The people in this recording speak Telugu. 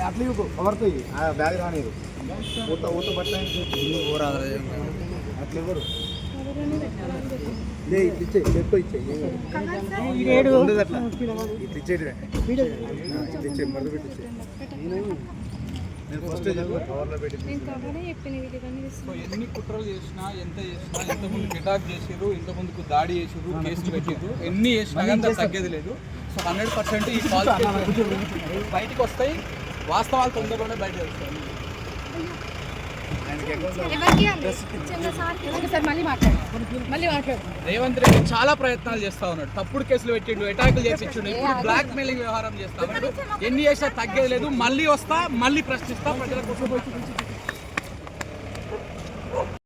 అట్లా ఇవ్వకు కవర్తాయి ఆ బ్యాగ్ రానిరు ఊత ఊత బట్టలు అట్లా ఇవ్వరు ఇచ్చే ఎక్కువ ఇచ్చే ఇట్లా ఇచ్చేది ఇట్లా ఇచ్చే మరద పెట్టి ఇచ్చే నేను ఫస్ట్ కవర్లో పెట్టి ఎన్ని కుట్రలు చేసినా ఎంత చేసినా ఎంత ముందుకు అటాక్ చేసిర్రు ఇంత ముందుకు దాడి చేసిర్రు కేసులు పెట్టిర్రు. ఎన్ని చేసినా కానీ తగ్గేది లేదు. సో హండ్రెడ్ పర్సెంట్ ఈ కాల్ బయటకు వస్తాయి వాస్తవాలు తొందరలోనే బయట వస్తాయి. రేవంత్ రెడ్డి చాలా ప్రయత్నాలు చేస్తా ఉన్నాడు. తప్పుడు కేసులు పెట్టిండు అటాకులు చేపించిండు ఇప్పుడు బ్లాక్ మెయిలింగ్ వ్యవహారం చేస్తా ఉన్నాడు. ఎన్ని చేసినా తగ్గేది లేదు. మళ్ళీ వస్తా మళ్ళీ ప్రశ్నిస్తా ప్రజల కోసం.